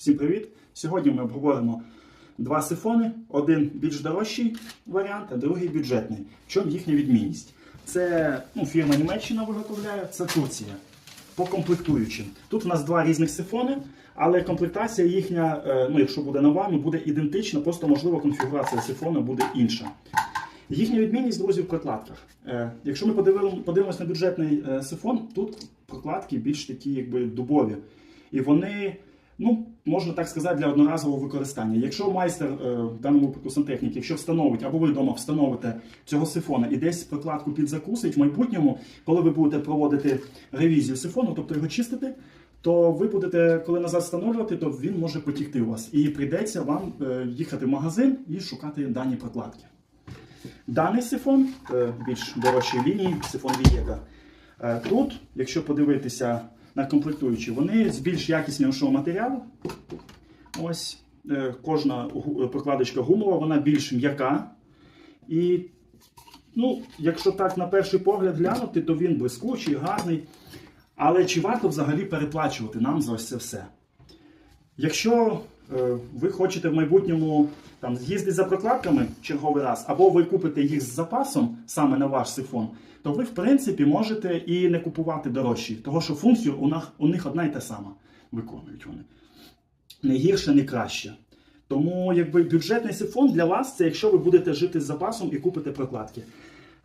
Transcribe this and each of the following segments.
Всім привіт! Сьогодні ми обговоримо два сифони: один більш дорожчий варіант, а другий бюджетний. В чому їхня відмінність? Це ну, фірма Німеччина виготовляє, це Турція. По комплектуючим. Тут у нас два різних сифони, але комплектація їхня, е, ну якщо буде на вамі, буде ідентична, просто можливо конфігурація сифону буде інша. Їхня відмінність, друзі, в прокладках. Е, Якщо ми подивимо- подивимось на бюджетний е, сифон, тут прокладки більш такі, якби дубові. І вони, ну, можна так сказати, для одноразового використання. Якщо майстер, е, в даному випадку сантехнік, якщо встановить, або ви вдома встановите цього сифона і десь прокладку підзакусить, в майбутньому, коли ви будете проводити ревізію сифону, тобто його чистити, то ви будете, коли назад встановлювати, то він може потікти у вас. І прийдеться вам е, їхати в магазин і шукати дані прокладки. Даний сифон е, більш дорожчої лінії, сифон Вієга. Тут, якщо подивитися на комплектуючі, вони з більш якіснішого матеріалу. Ось е, кожна прокладочка гумова, вона більш м'яка. І, ну, якщо так на перший погляд глянути, то він блискучий, гарний. Але чи варто взагалі переплачувати нам за ось це все? Якщо е, ви хочете в майбутньому там з'їздити за прокладками черговий раз, або ви купите їх з запасом саме на ваш сифон, то ви в принципі можете і не купувати дорожчі, того що функцію у них, у них одна й та сама виконують вони. Не гірше, не краще. Тому якби бюджетний сифон для вас це якщо ви будете жити з запасом і купите прокладки.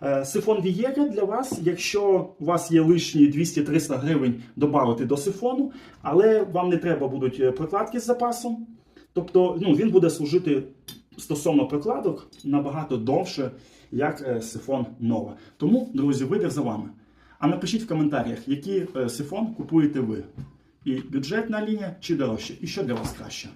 Е, Сифон Вієга для вас, якщо у вас є лишні 200-300 гривень додати до сифону, але вам не треба будуть е, прокладки з запасом. Тобто ну, він буде служити стосовно прокладок набагато довше, як е, сифон нова. Тому, друзі, вибір за вами. А напишіть в коментарях, який е, сифон купуєте ви. І бюджетна лінія чи дорожче, і що для вас краще.